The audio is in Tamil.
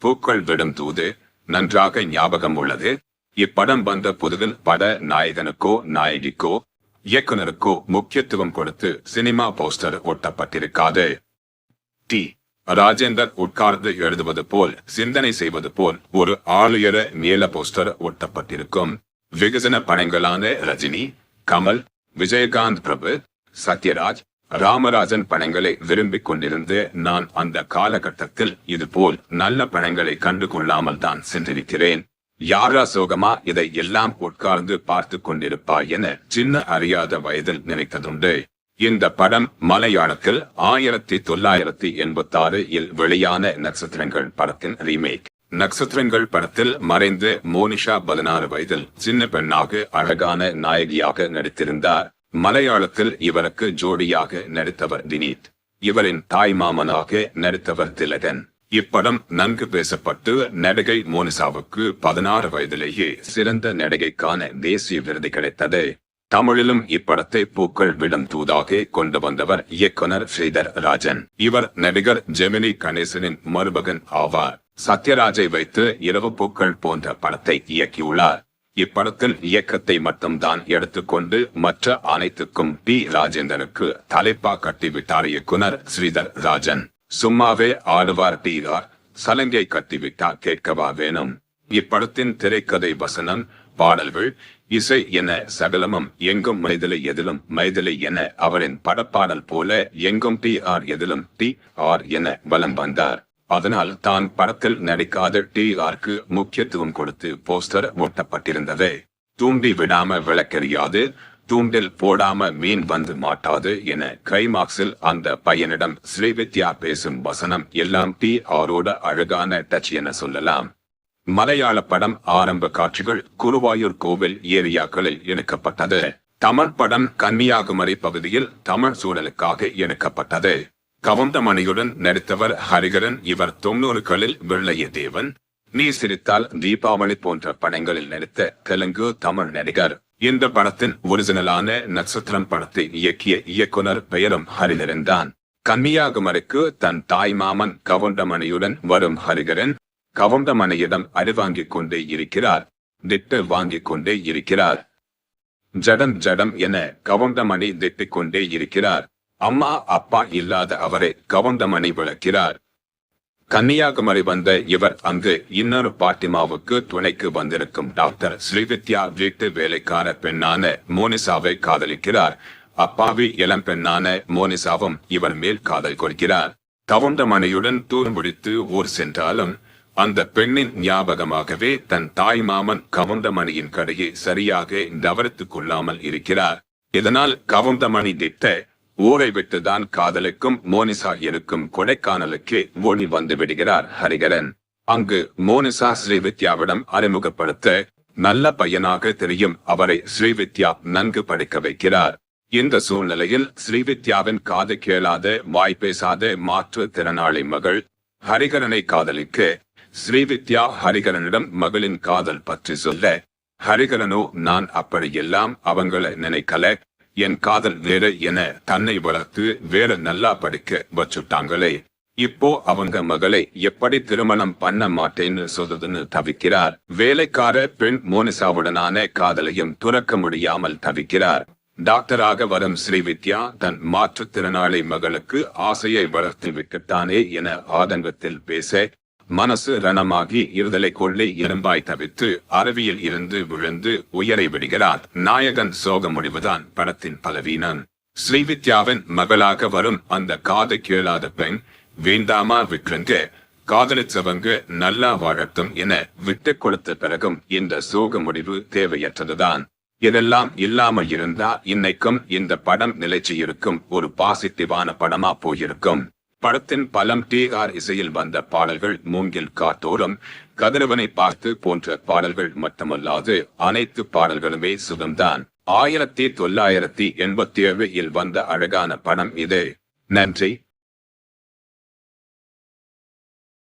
பூக்கள் விடும் தூது நன்றாக ஞாபகம் உள்ளது. இப்படம் வந்த புதுவில் பட நாயகனுக்கோ நாயகிக்கோ இயக்குனருக்கோ முக்கியத்துவம் கொடுத்து சினிமா போஸ்டர் ஒட்டப்பட்டிருக்காது. டி. ராஜேந்தர் உட்கார்ந்து எழுதுவது போல் சிந்தனை செய்வது போல் ஒரு ஆளுயர நீல போஸ்டர் ஒட்டப்பட்டிருக்கும். விகசன படங்களான ரஜினி கமல் விஜயகாந்த் பிரபு சத்யராஜ் ராமராஜன் படங்களை விரும்பிக் கொண்டிருந்து நான் அந்த காலகட்டத்தில் இது போல் நல்ல படங்களை கண்டு கொள்ளாமல் தான் சென்றிருக்கிறேன். யாரா சோகமா இதை எல்லாம் உட்கார்ந்து பார்த்து கொண்டிருப்பா என சின்ன அறியாத வயதில் நினைத்ததுண்டு. இந்த படம் மலையாளத்தில் ஆயிரத்தி தொள்ளாயிரத்தி எண்பத்தி ஆறு இல் வெளியான நட்சத்திரங்கள் படத்தின் ரீமேக். நட்சத்திரங்கள் படத்தில் மறைந்து மோனிஷா பதினாறு வயதில் சின்ன பெண்ணாக அழகான நாயகியாக நடித்திருந்தார். மலையாளத்தில் இவருக்கு ஜோடியாக நடித்தவர் வினீத். இவரின் தாய் மாமனாக நடித்தவர் திலகன். இப்படம் நன்கு பேசப்பட்டு நடிகை மோனிசாவுக்கு பதினாறு வயதிலேயே சிறந்த நடிகைக்கான தேசிய விருது கிடைத்தது தமிழிலும் இப்படத்தை பூக்கள் விடம் தூதாக கொண்டு வந்தவர் இயக்குனர் ஸ்ரீதர் ராஜன். இவர் நடிகர் ஜெமினி கணேசனின் மருமகன் ஆவார். சத்யராஜை வைத்து இரவு பூக்கள் போன்ற படத்தை இயக்கியுள்ளார். இப்படத்தில் இயக்கத்தை மட்டும்தான் எடுத்துக்கொண்டு மற்ற அனைத்துக்கும் பி. ராஜேந்தனுக்கு தலைப்பா கட்டிவிட்டார் இயக்குனர் ஸ்ரீதர் ராஜன். சும்மாவே ஆடுவார் டிகார் சலங்கை கட்டிவிட்டார் கேட்கவா வேணும். இப்படத்தின் திரைக்கதை வசனம் பாடல்கள் இசை என சகலமும் எங்கும் மைதிலை எதிலும் மைதலை என அவரின் படப்பாடல் போல எங்கும் டி. ஆர். எதிலும் டி. ஆர். என வலம் வந்தார். அதனால் தான் படத்தில் நடிக்காத டி ஆர்க்கு முக்கியத்துவம் கொடுத்து போஸ்டர் ஒட்டப்பட்டிருந்தது. தூண்டி விடாம விளக்கெறியாது தூண்டில் போடாம மீன் வந்து மாட்டாது என கிளைமாக்ஸில் அந்த பையனிடம் ஸ்ரீவித்யா பேசும் வசனம் எல்லாம் டி ஆரோட அழகான டச் என சொல்லலாம். மலையாள படம் ஆரம்ப காட்சிகள் குருவாயூர் கோவில் ஏரியாக்களில் எடுக்கப்பட்டது. தமிழ் படம் கன்னியாகுமரி பகுதியில் தமிழ் சூழலுக்காக எடுக்கப்பட்டது. கவுந்தமணியுடன் நடித்தவர் ஹரிகரன் இவர் தொண்ணூறுகளில் வெள்ளைய தேவன் நீ சிரித்தால் தீபாவளி போன்ற படங்களில் நடித்த தெலுங்கு தமிழ் நடிகர் இந்த படத்தின் ஒரிஜினலான நட்சத்திரம் படத்தை இயக்கிய இயக்குனர் பெயரும் ஹரிகரன் தான் கன்னியாகுமரிக்கு தன் தாய் மாமன் கவுண்டமணியுடன் வரும் ஹரிகரன் கவுண்டமணியிடம் அறிவாங்கிக் கொண்டே இருக்கிறார் திட்டு வாங்கிக் கொண்டே இருக்கிறார் ஜடம் ஜடம் என கவுண்டமணி திட்டிக் கொண்டே இருக்கிறார் அம்மா அப்பா இல்லாத அவரை கவுண்டமணி விளக்கிறார் கன்னியாகுமரி வந்த இவர் அங்கு இன்னொரு பாட்டிமாவுக்கு துணைக்கு வந்திருக்கும் டாக்டர் ஸ்ரீவித்யா வீட்டு வேலைக்கார பெண்ணான மோனிசாவை காதலிக்கிறார். அப்பாவி இளம் பெண்ணான மோனிசாவும் இவர் மேல் காதல் கொள்கிறார். கவுண்டமணியுடன் தூர் முடித்து ஊர் சென்றாலும் அந்த பெண்ணின் ஞாபகமாகவே தன் தாய் மாமன் கவுந்தமணியின் கடையை சரியாக கவனித்துக் கொள்ளாமல் இருக்கிறார். இதனால் கவுந்தமணி திட்ட ஊரை விட்டுதான் காதலுக்கும் மோனிசா இருக்கும் கொடைக்கானலுக்கு ஓடி வந்து விடுகிறார் ஹரிகரன். அங்கு மோனிசா ஸ்ரீவித்யாவிடம் அறிமுகப்படுத்த நல்ல பையனாக தெரியும் அவரை ஸ்ரீவித்யா நன்கு படிக்க வைக்கிறார். இந்த சூழ்நிலையில் ஸ்ரீவித்யாவின் காது கேளாத வாய் மாற்று திறனாளி மகள் ஹரிகரனை காதலிக்க ஸ்ரீவித்யா ஹரிகரனிடம் மகளின் காதல் பற்றி சொல்ல ஹரிகரனோ நான் அப்படியெல்லாம் அவங்களை நினைக்கல. என் காதல் வேற என தன்னை வளர்த்து வேற நல்லா படிக்க வச்சுட்டாங்களே. இப்போ அவங்க மகளை எப்படி திருமணம் பண்ண மாட்டேன்னு சொல்றதுன்னு தவிக்கிறார். வேலைக்கார பெண் மோனிசாவுடனான காதலையும் துறக்க முடியாமல் தவிக்கிறார். டாக்டராக வரும் ஸ்ரீவித்யா தன் மாற்றுத்திறனாளி மகளுக்கு ஆசையை வளர்த்து விட்டுத்தானே என ஆதங்கத்தில் பேச மனசு ரணமாகி இருதலை கொள்ளை இரும்பாய் தவித்து அறவியில் இருந்து விழுந்து உயரை விடுகிறார். நாயகன் சோக முடிவுதான் படத்தின் பலவீனம் ஸ்ரீவித்யாவின் மகளாக வரும் அந்த காது கேளாத பெண் வேண்டாமா விட்டுருங்க காதலிச்சவங்க நல்லா வாழட்டும் என விட்டு கொடுத்த பிறகும் இந்த சோக முடிவு தேவையற்றதுதான். இதெல்லாம் இல்லாம இருந்தா இன்னைக்கும் இந்த படம் நிலைச்சியிருக்கும் ஒரு பாசிட்டிவான படமா போயிருக்கும். படத்தின் பலம் டி ஆர் இசையில் வந்த பாடல்கள் மூங்கில் காத்தோறும் கதிரவனை பார்த்து போன்ற பாடல்கள் மட்டுமல்லாது அனைத்து பாடல்களுமே சுகம்தான். ஆயிரத்தி தொள்ளாயிரத்தி எண்பத்தி ஏழில் வந்த அழகான படம் இது. நன்றி.